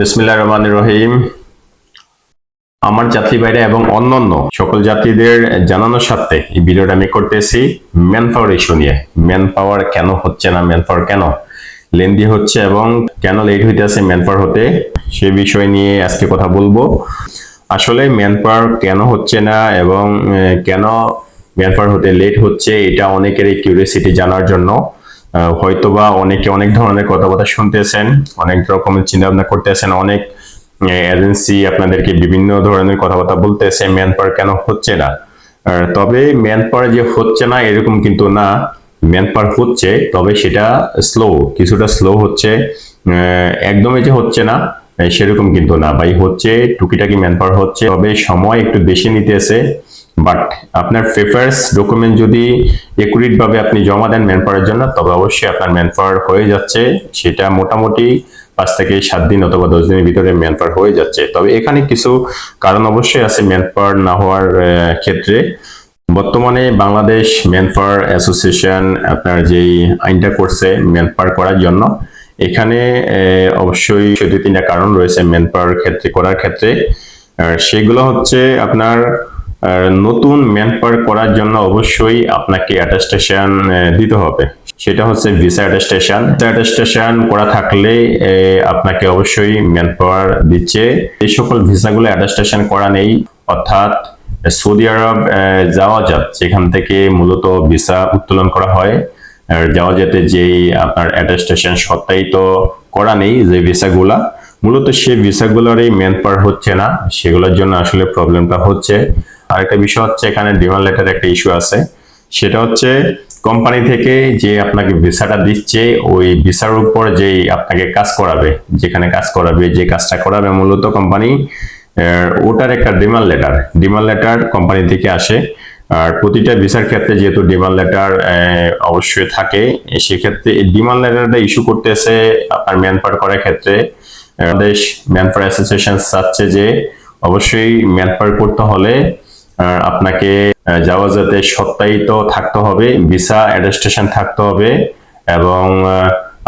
বিসমিল্লাহ রহমান রহিম। আমার যাত্রী বাইরে এবং অন্যান্য সকল যাত্রীদের জানানোর সাথে এই ভিডিওটা আমি করতেছি ম্যান পাওয়ার ইস্যু নিয়ে। ম্যান পাওয়ার কেন হচ্ছে না ম্যান পাওয়ার কেন? লেন্দি হচ্ছে এবং কেন লেট হইতেছে ম্যান পাওয়ার হতে, সে বিষয় নিয়ে আজকে কথা বলব। আসলে ম্যান পাওয়ার কেন হচ্ছে না এবং কেন ম্যান পাওয়ার হতে লেট হচ্ছে, এটা অনেকেরই কিউরিয়াসিটি জানার জন্য। হয়তোবা অনেকে অনেক ধরনের কথাবার্তা শুনতেছেন, অনেক রকমের চিন্তা ভাবনা করতেছেন, অনেক এজেন্সি আপনাদেরকে বিভিন্ন ধরনের কথাবার্তা বলতেছে ম্যান পাওয়ার কেন হচ্ছে না? তবে ম্যান পাওয়ার যে হচ্ছে না এরকম কিন্তু না ম্যান পাওয়ার হচ্ছে, তবে সেটা স্লো কিছুটা স্লো হচ্ছে একদমই যে হচ্ছে না সেরকম কিন্তু না। ভাই, হচ্ছে, টুকিটাকি ম্যান পাওয়ার হচ্ছে, তবে সময় একটু বেশি নিতেছে বাট আপনার পেপারস ডকুমেন্ট যদি একুরেট ভাবে আপনি জমা দেন ম্যান পাওয়ারের জন্য, তবে অবশ্যই আপনার ম্যান পাওয়ার হয়ে যাচ্ছে। সেটা মোটামুটি পাঁচ থেকে সাত দিন অথবা দশ দিনের ভিতরে ম্যান পাওয়ার হয়ে যাচ্ছে। তবে এখানে কিছু কারণ অবশ্যই আছে ম্যান পাওয়ার না হওয়ার ক্ষেত্রে। বর্তমানে বাংলাদেশ ম্যান পাওয়ার অ্যাসোসিয়েশন আপনার যেই আইনটা করছে ম্যান পাওয়ার করার জন্য, এখানে অবশ্যই দুই তিনটা কারণ রয়েছে ম্যান পাওয়ার ক্ষেত্রে, করার ক্ষেত্রে। সেগুলো হচ্ছে আপনার আর নতুন ম্যান করার জন্য অবশ্যই আপনাকে অ্যাটাস্টেশন দিতে হবে। সেটা হচ্ছে ভিসা অ্যাটাস্টেশন অ্যাটাস্টেশন করা থাকলে আপনাকে অবশ্যই ম্যান পাওয়ার দিচ্ছে। এই সকল ভিসাগুলো অ্যাটাস্টেশন করা নেই। অর্থাৎ সৌদি আরব যাওয়া যাত যেখান থেকে মূলত ভিসা উত্তোলন করা হয়। আর যাওয়া যেতে যেই আপনার অ্যাটাস্টেশন সত্যায়িত করা নেই যে ভিসাগুলা মূলত সেই ভিসাগুলোরই ম্যান পাওয়ার হচ্ছে না। সেগুলোর জন্য আসলে প্রবলেমটা হচ্ছে। আরেকটা বিষয় হচ্ছে এখানে ডিমান্ড লেটার একটা ইস্যু আছে। সেটা হচ্ছে কোম্পানি থেকে যে আপনাকে ভিসাটা দিচ্ছে, ওই ভিসার উপর যেই আপনাকে কাজ করাবে, যেখানে কাজ করাবে, যে কাজটা করাবে মূলত কোম্পানি ওটার একটা demand letter demand letter company থেকে আসে। আর প্রতিটা ভিসার ক্ষেত্রে যেহেতু ডিমান্ড লেটার অবশ্যই থাকে, সেক্ষেত্রে এই ডিমান্ড লেটারটা ইস্যু করতেছে আপনার ম্যান করার ক্ষেত্রে। বাংলাদেশ ম্যান অ্যাসোসিয়েশন চাচ্ছে যে অবশ্যই ম্যান করতে হলে আপনাকে যাতে সত্যায়িত থাকতে হবে, ভিসা অ্যাডাস্টেশন থাকতে হবে এবং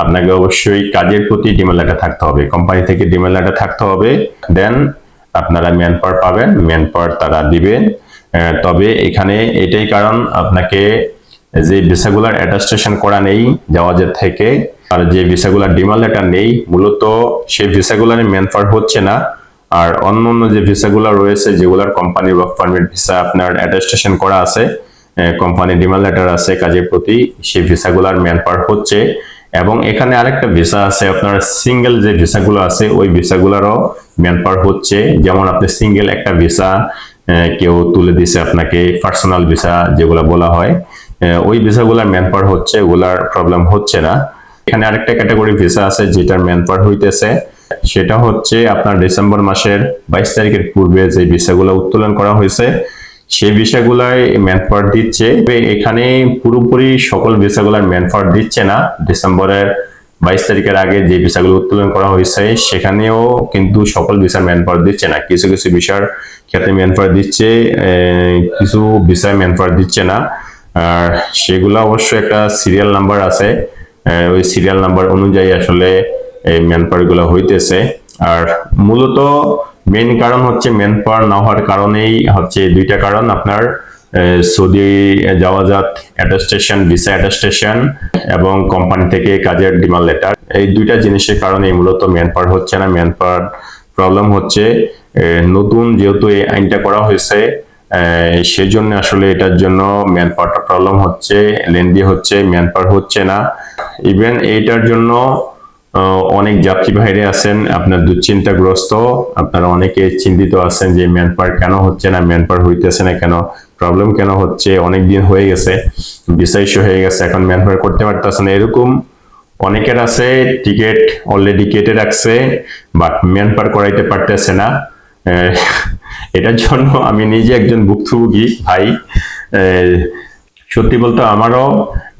আপনাকে অবশ্যই কাজের প্রতি ডিমান্ড লেটার থাকতে হবে, কোম্পানি থেকে ডিমান্ড লেটার থাকতে হবে। দেন আপনারা ম্যান পাওয়ার পাবেন ম্যান পাওয়ার তারা দিবেন তবে এখানে এটাই কারণ, আপনাকে যে ভিসাগুলার অ্যাটাস্টেশন করা নেই জাওয়াজের থেকে, আর যে ভিসাগুলার ডিমান্ড লেটার নেই, মূলত সেই ভিসাগুলার ম্যান পাওয়ার হচ্ছে না। আর অন্য অন্য যে ভিসাগুলো রয়েছে, যেগুলার কোম্পানির ওয়ার্ক পারমিট ভিসা আপনার অ্যাটাস্টেশন করা আছে কোম্পানি ডিমান্ড লেটার আছে কাজের প্রতি, সেই ভিসাগুলার ম্যান পাওয়ার হচ্ছে। এবং এখানে আরেকটা ভিসা আছে, আপনার সিঙ্গেল যে ভিসাগুলো আছে, ওই ভিসাগুলোরও ম্যান পাওয়ার হচ্ছে। যেমন আপনি সিঙ্গেল একটা ভিসা কেউ তুলে দিছে আপনাকে পার্সোনাল ভিসা যেগুলো বলা হয় ওই ভিসাগুলার ম্যান পাওয়ার হচ্ছে, ওগুলার প্রবলেম হচ্ছে না। এখানে আরেকটা ক্যাটাগরি ভিসা আছে, যেটার ম্যান পাওয়ার হইতেছে সেটা হচ্ছে আপনার ডিসেম্বর মাসের বাইশ তারিখের পূর্বে যে ভিসাগুলো উত্তোলন করা হয়েছে সেই ভিসাগুলাই ম্যান পাওয়ার দিচ্ছে এখানে পুরোপুরি সকল ভিসাগুলার ম্যান পাওয়ার দিচ্ছে না। ডিসেম্বরের বাইশ তারিখের আগে যে ভিসাগুলো উত্তোলন করা হয়েছে, সেখানেও কিন্তু সকল ভিসার ম্যান পাওয়ার দিচ্ছে না। কিছু কিছু ভিসার ক্ষেত্রে ম্যান পাওয়ার দিচ্ছে কিছু ভিসায় ম্যান পাওয়ার দিচ্ছে না। আর সেগুলো অবশ্যই একটা সিরিয়াল নাম্বার আছে। ওই সিরিয়াল নাম্বার অনুযায়ী আসলে এই ম্যান পাওয়ারগুলো হইতেছে। আর মূলত মেইন কারণ হচ্ছে ম্যান পাওয়ার না হওয়ার কারণেই হচ্ছে দুইটা কারণ। আপনার সৌদি যাওয়াজাত অ্যাটাস্টেশন ভিসা অ্যাটাস্টেশন এবং কোম্পানি থেকে কাজের ডিমান্ড লেটার এই দুইটা জিনিসের কারণে মূলত ম্যান পাওয়ার হচ্ছে না। ম্যান পাওয়ার প্রবলেম হচ্ছে নতুন যেহেতু এই আইনটা করা হয়েছে আহ, সেজন্য আসলে এটার জন্য ম্যান পাওয়ারটা প্রবলেম হচ্ছে লেন্দি হচ্ছে ম্যান পাওয়ার হচ্ছে না। ইভেন এইটার জন্য অনেক যাত্রী ভাইরে আছেন, আপনার দুশ্চিন্তাগ্রস্ত, আপনারা অনেকে চিন্তিত আছেন যে ম্যান পাওয়ার কেন হচ্ছে না ম্যান পাওয়ার হইতেছে না কেন প্রবলেম কেন হচ্ছে, অনেক দিন হয়ে গেছে ভিসা হয়ে গেছে, এখন ম্যান পাওয়ার করতে পারতেছে না, এরকম অনেকের আছে টিকিট অলরেডি কেটে রাখছে বাট ম্যান পাওয়ার করাইতে পারতেছে না। এটার জন্য আমি নিজে একজন ভুক্তভোগী ভাই সত্যি বলতে আমারও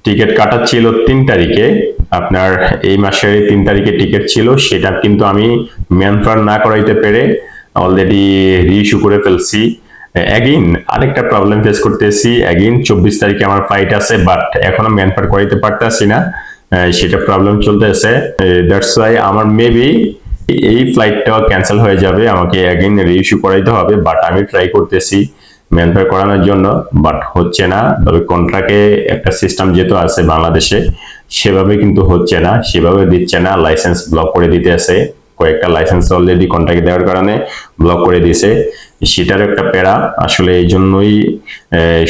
টিকিট কাটা ছিল তিন তারিখে। আপনার এই মাসের তিন তারিখে টিকিট ছিল, সেটা কিন্তু আমি ম্যানফার না করাইতে পেরে অলরেডি রিইস্যু করে ফেলছি। অ্যাগিন আরেকটা প্রবলেম ফেস করতেছি। অ্যাগিন চব্বিশ তারিখে আমার ফ্লাইট আছে বাট এখনও ম্যানফার করাইতে পারতেছি না। সেটা প্রবলেম চলতেছে। দ্যাটস ওয়াই আমার মেবি এই ফ্লাইটটাও ক্যান্সেল হয়ে যাবে। আমাকে অ্যাগেন রিইস্যু করাইতে হবে বাট আমি ট্রাই করতেছি। ম্যানফায়ার করানোর জন্য বাট হচ্ছে না। তবে কন্ট্রাক্টে একটা সিস্টেম যেহেতু আছে বাংলাদেশে, সেভাবে কিন্তু হচ্ছে না। সেভাবে দিচ্ছে না। লাইসেন্স ব্লক করে দিতে আছে। কয়েকটা লাইসেন্স অলরেডি কন্ট্রাক্ট দেওয়ার কারণে ব্লক করে দিছে। সেটার একটা প্যারা। আসলে এই জন্যই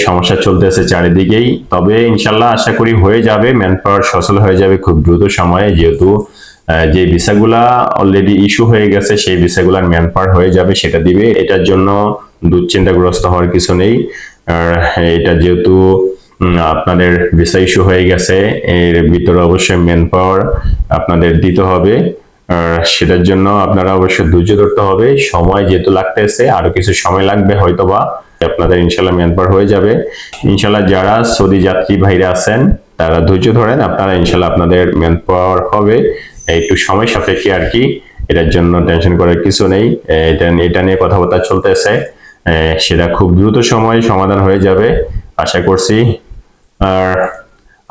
সমস্যা চলতেছে চারিদিকেই। তবে ইনশাল্লাহ আশা করি হয়ে যাবে। ম্যান পাওয়ার সচল হয়ে যাবে খুব দ্রুত সময়ে, যেহেতু যে ভিসাগুলা অলরেডি ইস্যু হয়ে গেছে, সেই ভিসাগুলার ম্যান পাওয়ার হয়ে যাবে, সেটা দিবে। এটার জন্য দুশ্চিন্তাগ্রস্ত হওয়ার কিছু নেই। এটা যেহেতু আপনাদের ভিসা ইস্যু হয়ে গেছে, এর ভিতরে অবশ্যই ম্যান পাওয়ার আপনাদের দিতে হবে। আর সেটার জন্য আপনারা অবশ্যই ধৈর্য ধরতে হবে। সময় যেহেতু লাগতেছে, আরও কিছু সময় লাগবে হয়তোবা আপনাদের ইনশাল্লাহ ম্যান পাওয়ার হয়ে যাবে। ইনশাল্লাহ যারা সৌদি যাত্রী ভাইরা আছেন, তারা ধৈর্য ধরেন, আপনারা ইনশাল্লাহ আপনাদের ম্যান পাওয়ার হবে। একটু সময় সাপেক্ষে আর কি, এটার জন্য টেনশন করার কিছু নেই। এটা এটা নিয়ে কথাবার্তা চলতেছে। সেটা খুব দ্রুত সময় সমাধান হয়ে যাবে, আশা করছি। আর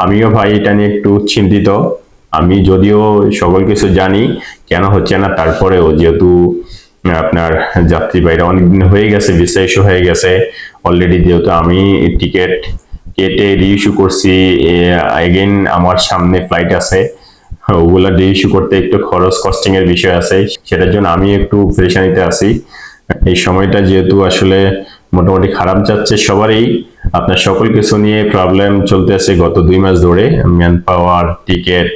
আমিও ভাই, এটা নিয়ে একটু চিন্তিত। আমি যদিও সকল কিছু জানি, কেন হচ্ছে না, তারপরেও যেহেতু আপনার যাত্রী বাইরে অনেকদিন হয়ে গেছে ভিসা হয়ে গেছে। অলরেডি যেহেতু আমি টিকিট কেটে রিইস্যু করছি এগেন আমার সামনে ফ্লাইট আছে। ওগুলা রিইস্যু করতে একটু খরচ কস্টিং এর বিষয় আছে। সেটার জন্য আমি একটু পরেশানিতে আছি এই সময়টা যেহেতু আসলে মোটামুটি খারাপ যাচ্ছে সবারই আপনার সকল কিছু নিয়ে প্রবলেম চলতে আছে গত দুই মাস ধরে। ম্যান পাওয়ার টিকিট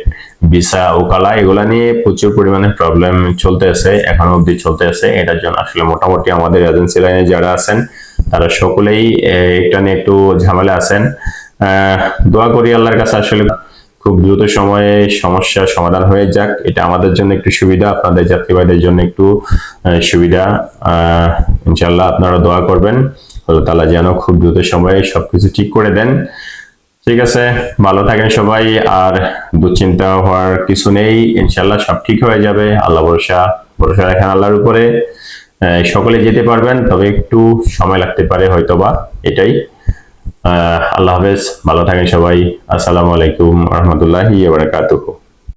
ভিসা ওকালা এগুলা নিয়ে প্রচুর পরিমাণে প্রবলেম চলতেছে এখনও অবধি চলতেছে এটার জন্য আসলে মোটামুটি আমাদের এজেন্সি লাইনে যারা আছেন তারা সকলেই এটা নিয়ে একটু ঝামেলা আছেন। আহ, দোয়া করি আল্লাহর কাছে আসলে খুব দ্রুত সময়ে সমস্যার সমাধান হয়ে যাক। এটা আমাদের জন্য একটু সুবিধা, আপনাদের যাত্রীবাহীদের জন্য একটু সুবিধা। ইনশাল্লাহ আপনারা দোয়া করবেন। আল্লাহ তালা যেন খুব দ্রুত সময়ে সবকিছু ঠিক করে দেন। ঠিক আছে, ভালো থাকেন সবাই, আর দুশ্চিন্তা হওয়ার কিছু নেই। ইনশাল্লাহ সব ঠিক হয়ে যাবে। আল্লাহ ভরসা ভরসা রাখেন আল্লাহর উপরে। সকলে যেতে পারবেন, তবে একটু সময় লাগতে পারে হয়তোবা। এটাই। আল্লাহ হাফেজ ভালো থাকেন সবাই। আসসালামু আলাইকুম রহমতুল্লাহি বারাকাতুহু।